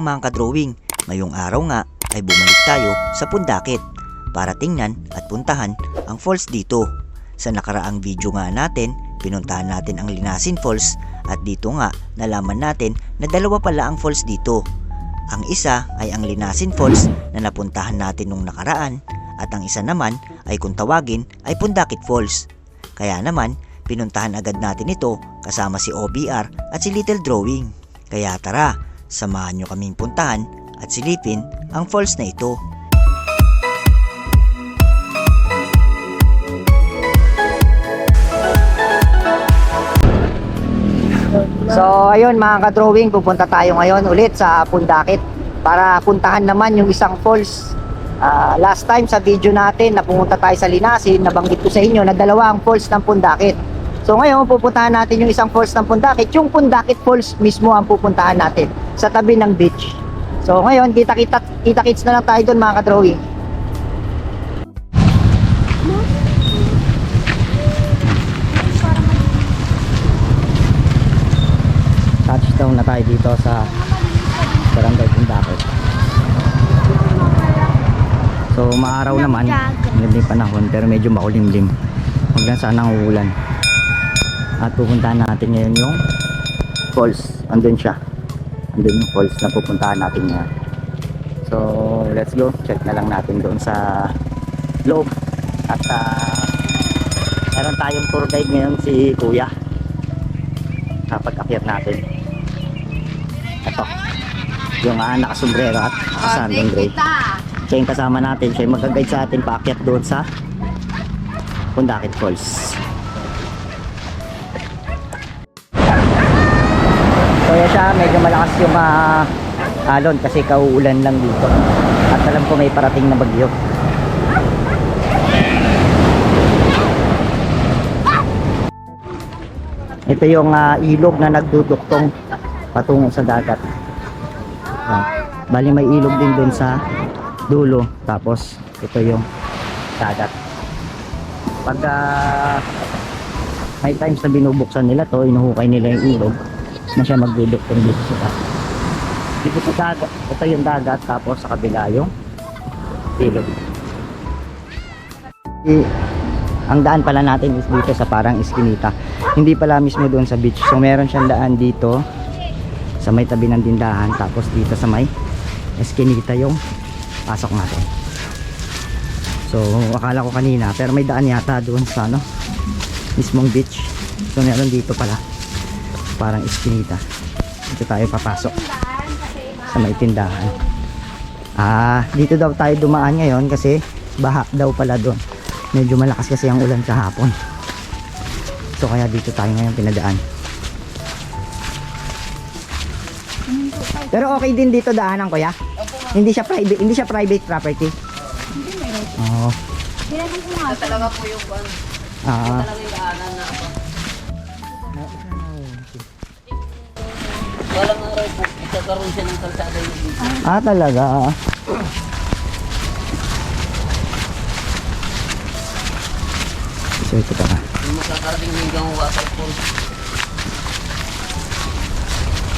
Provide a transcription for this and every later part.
Mga ka-drawing. Ngayong araw nga ay bumalik tayo sa Pundakit para tingnan at puntahan ang falls dito. Sa nakaraang video nga natin, pinuntahan natin ang Linasin Falls at dito nga nalaman natin na dalawa pala ang falls dito. Ang isa ay ang Linasin Falls na napuntahan natin nung nakaraan at ang isa naman ay kung tawagin ay Pundakit Falls. Kaya naman, pinuntahan agad natin ito kasama si OBR at si Little Drawing. Kaya tara, samahan nyo kaming puntahan at silipin ang falls na ito. So ayun mga ka-drawing, pupunta tayo ngayon ulit sa Pundakit para puntahan naman yung isang falls. Ah, last time sa video natin na pumunta tayo sa Linasin, nabanggit ko sa inyo na dalawa ang falls ng Pundakit. So ngayon pupuntahan natin yung isang falls ng Pundakit, yung Pundakit Falls mismo ang pupuntahan natin sa tabi ng beach. So ngayon kita-kita kita-kits na lang tayo doon mga ka-drawing. touchdown na tayo dito sa Barangay Pundakit. So maaraw naman, hindi panahon pero medyo makulimlim. Huwag lang sana ang uulan. At pupuntahan natin ngayon yung falls. Andun siya. Andun yung falls na pupuntahan natin ngayon. So let's go. Check na lang natin doon sa loob. At ah, meron tayong tour guide ngayon si Kuya. Kapag akyat natin. Ito. Yung uh, nakasombrero at nakasandong gray. Siya yung kasama natin. Siya yung mag-guide sa atin paakyat doon sa Pundakit Falls. Kaya siya, medyo malakas yung ah, alon kasi kauulan lang dito. At alam ko may parating na bagyo. Ito yung ah, ilog na nagduduktong patungo sa dagat. Ah, bali may ilog din doon sa dulo. Tapos ito yung dagat. Pag ah, may times na binubuksan nila to, inuhukay nila yung ilog na siya magduduktong dito sa dagat. Dito sa dagat, ito yung dagat tapos sa kabila yung ilog. I- ang daan pala natin is dito sa parang iskinita. Hindi pala mismo doon sa beach. So meron siyang daan dito sa may tabi ng tindahan tapos dito sa may eskinita yung pasok natin. So akala ko kanina pero may daan yata doon sa ano mismong beach. So meron dito pala parang eskinita. Dito tayo papasok sa may tindahan. Ah, dito daw tayo dumaan ngayon kasi baha daw pala doon. Medyo malakas kasi ang ulan kahapon. So kaya dito tayo ngayon pinadaan. Pero okay din dito daanan kuya. Hindi siya private, hindi siya private property. Oo. talaga po yung kwan. Ah. Talaga yung daanan na Walang araw po, magkakaroon siya ng kalsada yung dito. Ah, talaga. So ito pa. Yung magkakarating hanggang waterfall.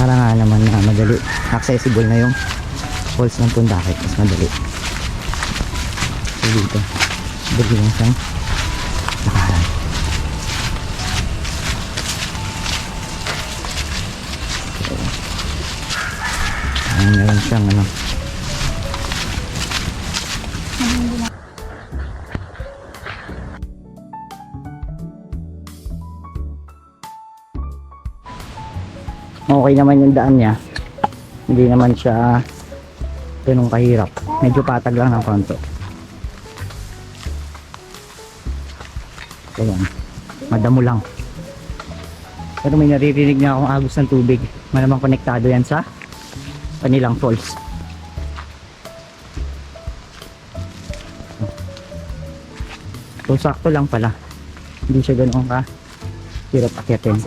Para nga naman na madali. Accessible na yung falls ng Pundakit. Mas madali. So dito. Dali lang siyang nakaharap. Meron siyang ano. okay naman yung daan niya. Hindi naman siya ganun kahirap. Medyo patag lang ng konto ayan. Madamo lang. Pero may naririnig na akong agos ng tubig. Malamang konektado yan sa kanilang falls so sakto lang pala hindi siya ganun ka hirap akyatin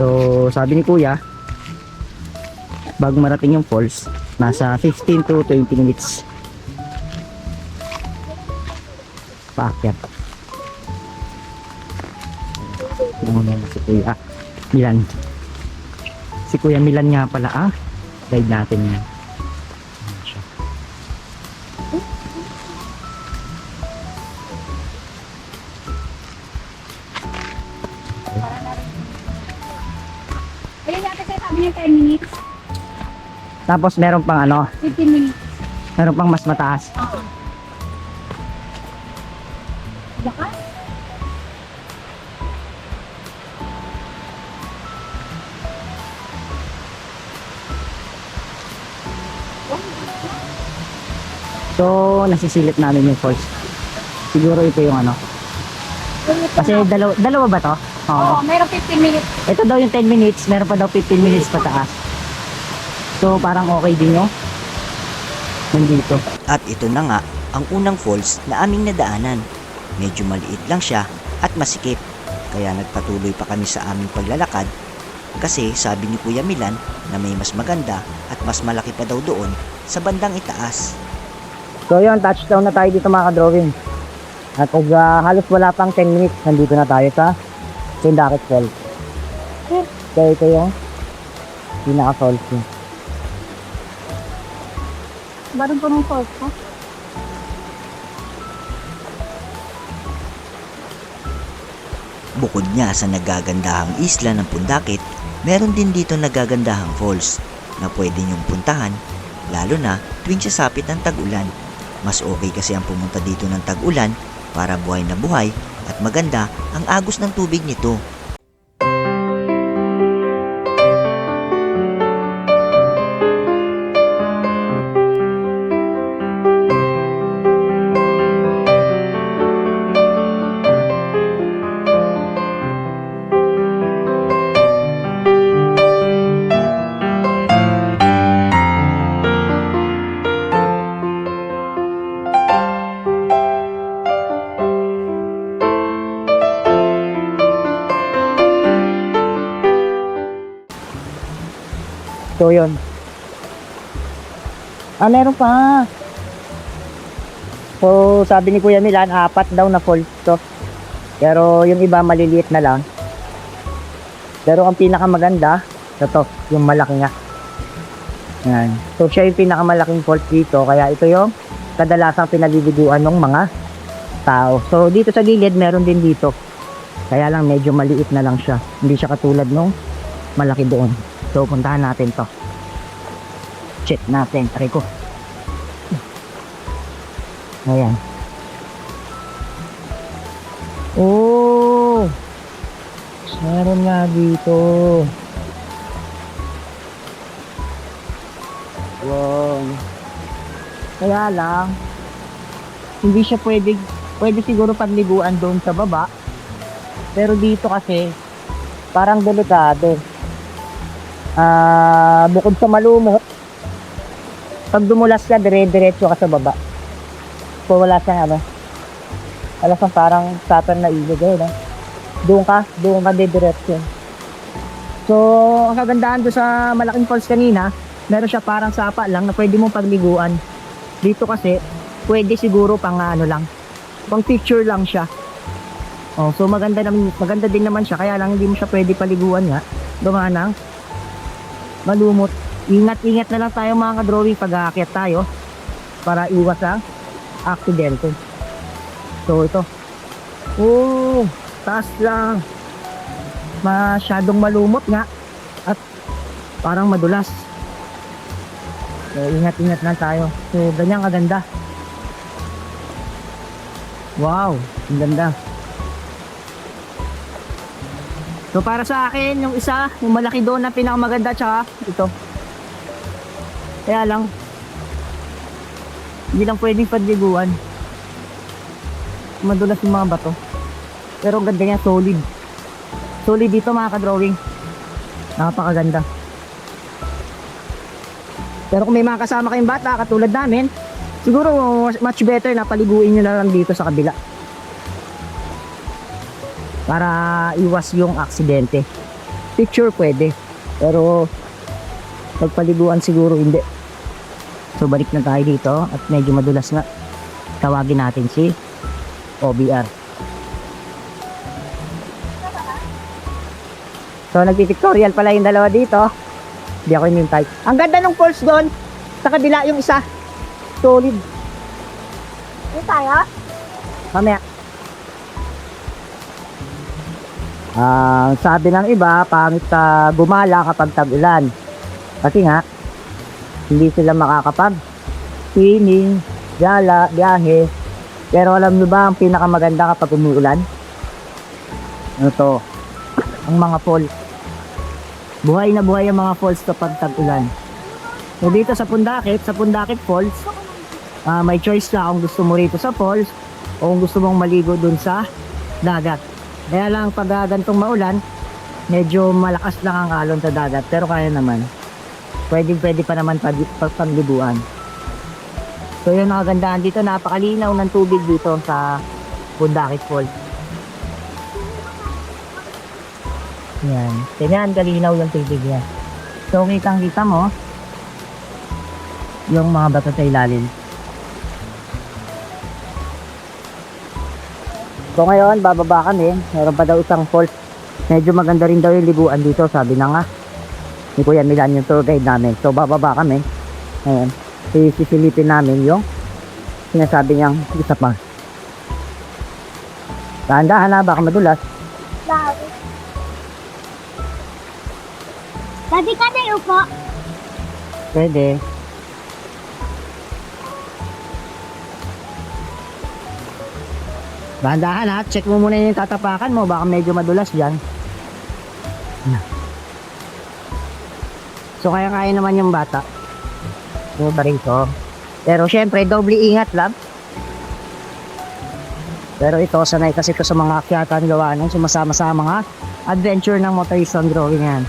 So, sabi ni Kuya, bago marating yung falls, nasa 15 to 20 minutes. Paakyat. Muna si Kuya. Milan. Si Kuya Milan nga pala ah. Guide natin yan. Ayun natin sir, sabi niya 10 minutes. Tapos meron pang ano, 15 minutes. meron pang mas mataas. Baka? So, nasisilip namin yung falls. Siguro ito yung ano. Kasi dalawa, dalawa ba to? Oo. Oo, mayroong 15 minutes. Ito daw yung 10 minutes, meron pa daw 15 minutes pataas. So, parang okay din yung nandito. At ito na nga ang unang falls na aming nadaanan. Medyo maliit lang siya at masikip. Kaya nagpatuloy pa kami sa aming paglalakad kasi sabi ni Kuya Milan na may mas maganda at mas malaki pa daw doon sa bandang itaas. So, yun, touchdown na tayo dito mga ka-drawing. At pag ah, halos wala pang 10 minutes, nandito na tayo sa Sindakit Falls. So, ito yung pinaka-falls niya. Baron po ng falls ko. Bukod nga sa nagagandahang isla ng Pundakit, meron din dito nagagandahang falls na pwede niyong puntahan lalo na tuwing sasapit ang tag-ulan. Mas okay kasi ang pumunta dito ng tag-ulan para buhay na buhay at maganda ang agos ng tubig nito. Meron pa. So, sabi ni Kuya Milan, apat daw na falls to. Pero yung iba maliliit na lang. Pero ang pinakamaganda, ito, yung malaki nga. Yan. So, siya yung pinakamalaking falls dito. Kaya ito yung kadalasang pinaliliguan ng mga tao. So, dito sa gilid, meron din dito. Kaya lang, medyo maliit na lang siya. Hindi siya katulad nung malaki doon. So, puntahan natin to. Check natin. Try ko. Ayan. Oh! Meron nga dito. Wow. Kaya lang, hindi siya pwede, pwede siguro pagliguan doon sa baba. Pero dito kasi, parang delikado ah bukod sa malumot, pag dumulas ka, dire-diretso ka sa baba. So, wala siyang ano, wala siyang parang pattern na ilog eh, no? Doon ka, doon ka diretso. So, ang kagandahan doon sa malaking falls kanina, meron siya parang sapa lang na pwede mong pagliguan. Dito kasi, pwede siguro pang ano lang, pang picture lang siya. Oh, so maganda naman, maganda din naman siya, kaya lang hindi mo siya pwede paliguan nga. Dumanang, malumot. Ingat-ingat na lang tayo mga ka-drawing pag aakyat tayo para iwas ang aksidente. So ito. Oh, taas lang. Masyadong malumot nga at parang madulas. So ingat-ingat lang tayo. So ganyan kaganda. Wow, ang ganda. So para sa akin, yung isa, yung malaki doon na pinakamaganda tsaka ito. Kaya lang, hindi lang pwedeng padliguan. Madulas yung mga bato. Pero ang ganda niya, solid. Solid dito mga ka-drawing. Napakaganda. Pero kung may mga kasama kayong bata, katulad namin, siguro much better na paliguin nyo na lang dito sa kabila para iwas yung aksidente. Picture pwede, pero pagpaliguan siguro hindi. So balik na tayo dito at medyo madulas nga. Tawagin natin si OBR. So nagpipictorial pala yung dalawa dito. Hindi ako inintay. Ang ganda ng falls doon. Sa kabila yung isa. Solid. Ito tayo? Mamaya. Ah, sabi ng iba, pangit ka gumala kapag tag-ulan. Kasi nga, hindi sila makakapag swimming, gala, biyahe. Pero alam nyo ba ang pinakamaganda kapag umuulan? Ano to? Ang mga falls. Buhay na buhay ang mga falls kapag tag-ulan. So dito sa Pundakit, sa Pundakit Falls, ah, may choice ka kung gusto mo rito sa falls o kung gusto mong maligo dun sa dagat. Kaya lang pag ah, ganitong maulan, medyo malakas lang ang alon sa dagat pero kaya naman. Pwede pwede pa naman pag, pag paglibuan. So yun ang kagandahan dito, napakalinaw ng tubig dito sa Pundakit Falls. Yan. Ganyan, kalinaw yung tubig yan. So kitang kita mo, yung mga bato sa ilalim. So ngayon, bababa kami. Meron pa daw isang falls. Medyo maganda rin daw yung liguan dito, sabi na nga. Ni Kuya Milan yung tour guide namin. So bababa kami. Ngayon, sisilipin namin yung sinasabi niyang isa pa. Dahan-dahan na, baka madulas. Daddy. Daddy ka na upo. Pwede. Dahan-dahan ha, check mo muna yung tatapakan mo, baka medyo madulas dyan. So kaya kaya naman yung bata. Yung pa rito. Pero syempre, doble ingat lab. Pero ito, sanay kasi ko sa mga akyatan gawa nung sumasama sa mga adventure ng motorist on drawing yan.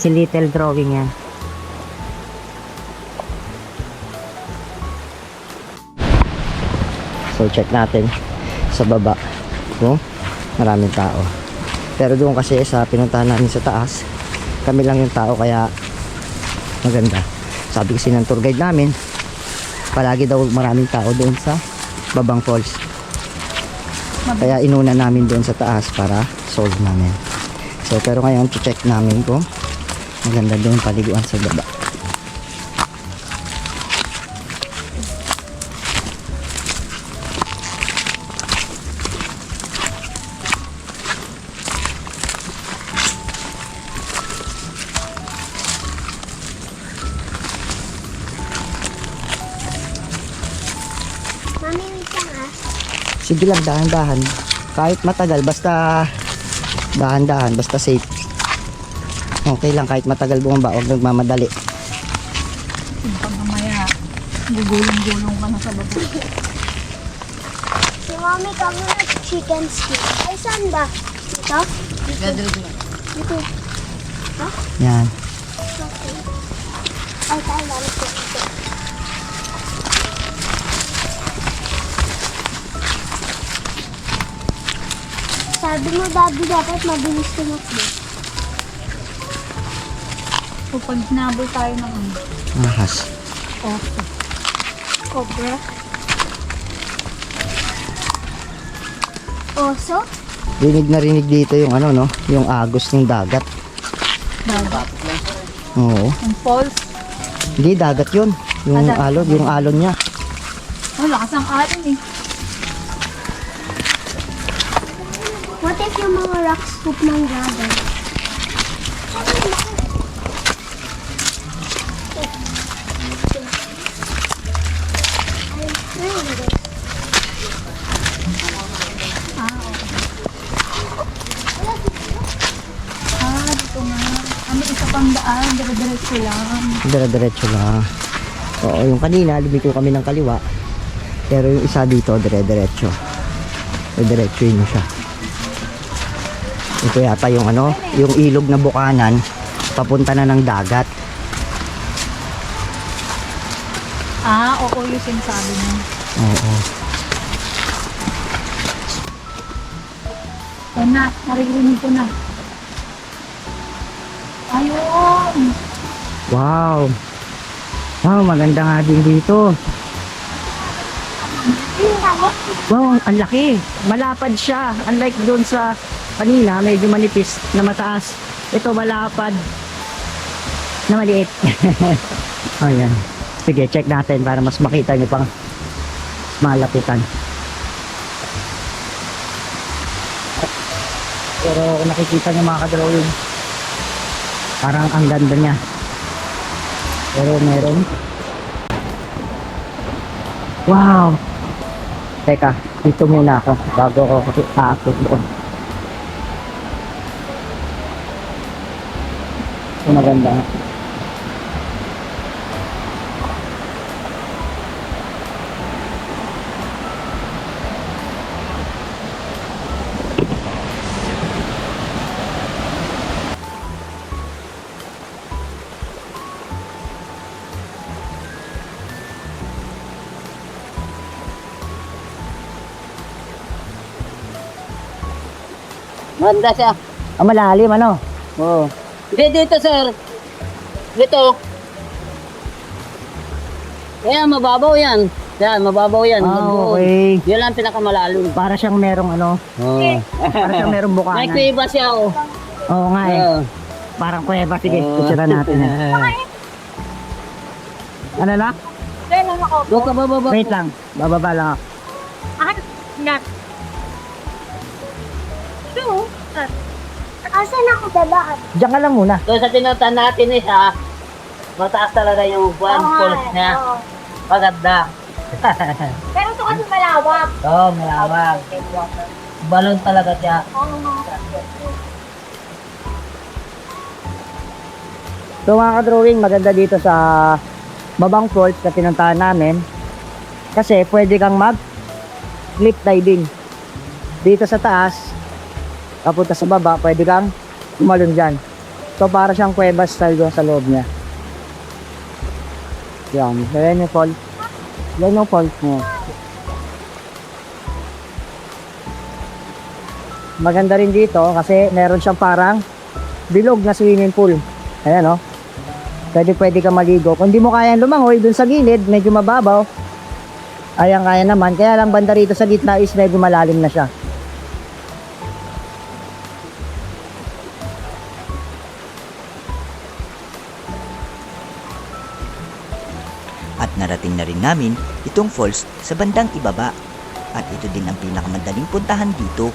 Si little drawing yan. So check natin sa baba kung maraming tao. Pero doon kasi sa pinuntahan namin sa taas, kami lang yung tao kaya maganda. Sabi kasi ng tour guide namin, palagi daw maraming tao doon sa Babang Falls. Kaya inuna namin doon sa taas para solve namin. So pero ngayon check namin kung maganda doon paliguan sa baba. Sige lang, dahan-dahan. Kahit matagal, basta dahan-dahan, basta safe. Okay lang, kahit matagal bumaba, huwag nagmamadali. Pag mamaya, gugulong-gulong ka na sa baba. Si Mami, kami na chicken skin. Ay, saan ba? Ito? Dito. Yan. Okay. Ay, tayo lang ito. Sabi mo, Daddy, dapat mabilis tumakbo. O pag nabol tayo ng ano, Ahas. oso. Cobra. Oso? Rinig na rinig dito yung ano, no? Yung agos ng dagat. Dagat. Oo. Ang falls. Hindi, dagat yun. Yung Ah, dagat. alon, yung alon niya. Oh, lakas ang atin eh. If yung mga rocks scoop ng daan. Dire-diretso lang. Dire-diretso lang. Oo, yung kanina, lumiko kami ng kaliwa. Pero yung isa dito, dire-diretso. Dire-diretso yun siya. Ito yata yung ano, yung ilog na bukanan, papunta na ng dagat. Ah, oo, yung sinasabi niya. Oo. O na, naririnig ko na. Ayun! Wow! Wow, maganda nga din dito. Wow, ang laki. Malapad siya. Unlike doon sa kanina, medyo manipis na mataas. Ito malapad. Na maliit. oh, yan. Sige, check natin para mas makita nyo pang malapitan. Pero nakikita nyo mga kadrawing, parang ang ganda niya. Pero meron. Wow! Teka, dito muna ako bago ako aakit doon. Ito maganda. Manda siya. Ah, malalim ano? Oo. Hindi, dito sir. Dito. Ayan, mababaw yan. Yan, mababaw yan. Ah, Doon. okay. Yan lang pinakamalalim. Para siyang merong ano, Oo. para siyang merong May bukanan. kuiba siya oh. Oo nga eh. Oo. Parang kuweba. Sige, Oo. kutsura natin. eh. Ano na? Kailan ako? Doon ka bababa. Wait lang. Bababa lang ako. Ah, na. Ito. Ah. Asan ako baba? Diyan ka lang muna. Doon sa tinutan natin eh ha. Mataas talaga yung one pulse niya. Oo. Maganda. Pero ito kasi malawak. Oo, oh, malawag. Balon talaga siya. So mga ka-drawing, maganda dito sa Babang Falls na pinuntahan namin. Kasi pwede kang mag cliff diving. Dito sa taas, papunta sa baba, pwede kang umalun dyan. So para siyang kuweba style doon sa loob niya. Yan. Yan yung falls. Yan yung falls niya. Maganda rin dito kasi meron siyang parang bilog na swimming pool. Ayan oh. Pwede pwede ka maligo. Kung di mo kayang lumangoy dun sa gilid, medyo mababaw. Ayan kaya naman. Kaya lang banda rito sa gitna is medyo malalim na siya. Na rin namin itong falls sa bandang ibaba. At ito din ang pinakamadaling puntahan dito.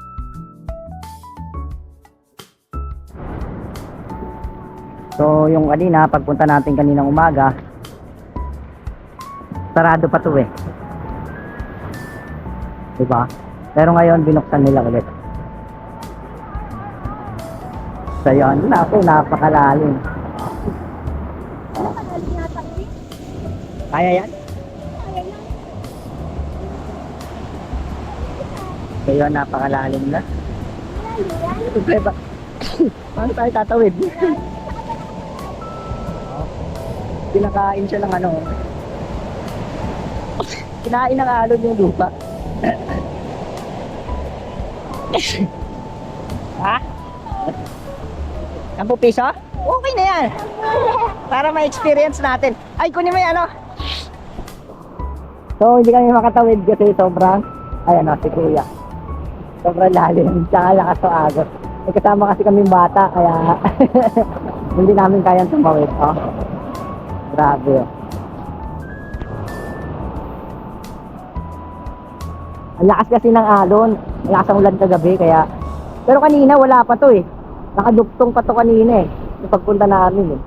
So, yung kanina, pagpunta natin kaninang umaga, sarado pa to eh. Diba? Pero ngayon, binuksan nila ulit. So, yun, naku, napakalalim. Kaya yan? So, yun, napakalalim na. Diba? Paano tayo tatawid? Kinakain siya ng ano. Kinain ng alon yung lupa. ha? Sampu piso? Okay na yan. Para ma-experience natin. Ay, kunin mo yan, ano? So, hindi kami makatawid kasi sobrang, ayan o, si Kuya. Sobrang lalim, tsaka lakas o agos. May kasama kasi kaming bata, kaya hindi namin kayang tumawid. Oh. Grabe. oh. Ang lakas kasi ng alon. Ang lakas ang ulan kagabi, kaya... Pero kanina, wala pa to eh. Nakaduktong pa to kanina eh. Yung pagpunta namin eh.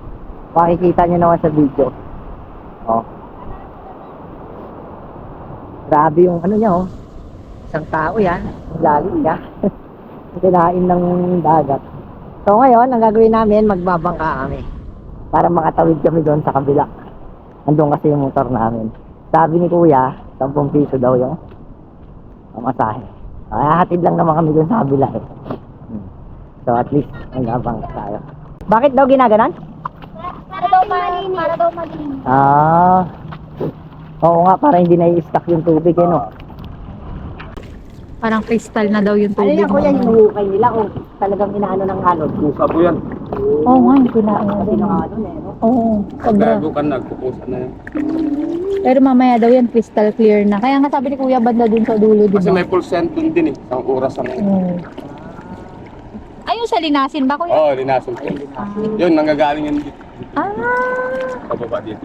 Makikita nyo naman sa video. Oh. Grabe yung ano niya oh. Isang tao yan. Ang lalim niya. Kinain ng dagat. So ngayon, ang gagawin namin, magbabangka kami. Para makatawid kami doon sa kabila. Andun kasi yung motor namin. Sabi ni kuya, 10 piso daw yung pamasahe. Kaya hatid lang naman kami doon sa kabila eh. Hmm. So at least, magbabangka tayo. Bakit daw ginaganon? Para daw malinis. Para daw malinis. Ah. Oo nga, para hindi na i-stuck yung tubig eh, no? Parang crystal na daw yung Ano tubig. yan, kuya, hinuhukay nila kung talagang inaano ng alon. Pusa po yan. Oo nga, yung kinain na din. eh? Oo, sobra. Gago ka, nagpupusa na yan. Pero mamaya daw yan crystal clear na. Kaya nga sabi ni Kuya banda dun sa dulo, di Kasi ba? may full cent dun din eh. Isang oras ang... Oo. Ay, yung sa linasin ba, Kuya? Oo, oh, linasin ko. Yun, nanggagaling yan dito. Ah, Pababa dito.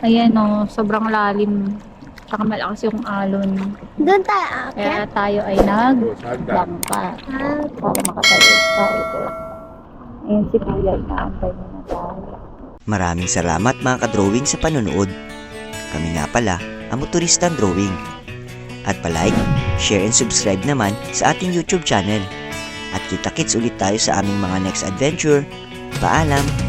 ayan o, sobrang lalim. Tsaka malakas yung alon. Doon tayo. Kaya tayo ay nagbangka para makatawid tayo. Ayan si Kuya, inaantay mo na tayo. Maraming salamat mga ka-drawing sa panonood. Kami nga pala, ang motoristang drawing. At palike, share and subscribe naman sa ating YouTube channel. At kita-kits ulit tayo sa aming mga next adventure. Paalam!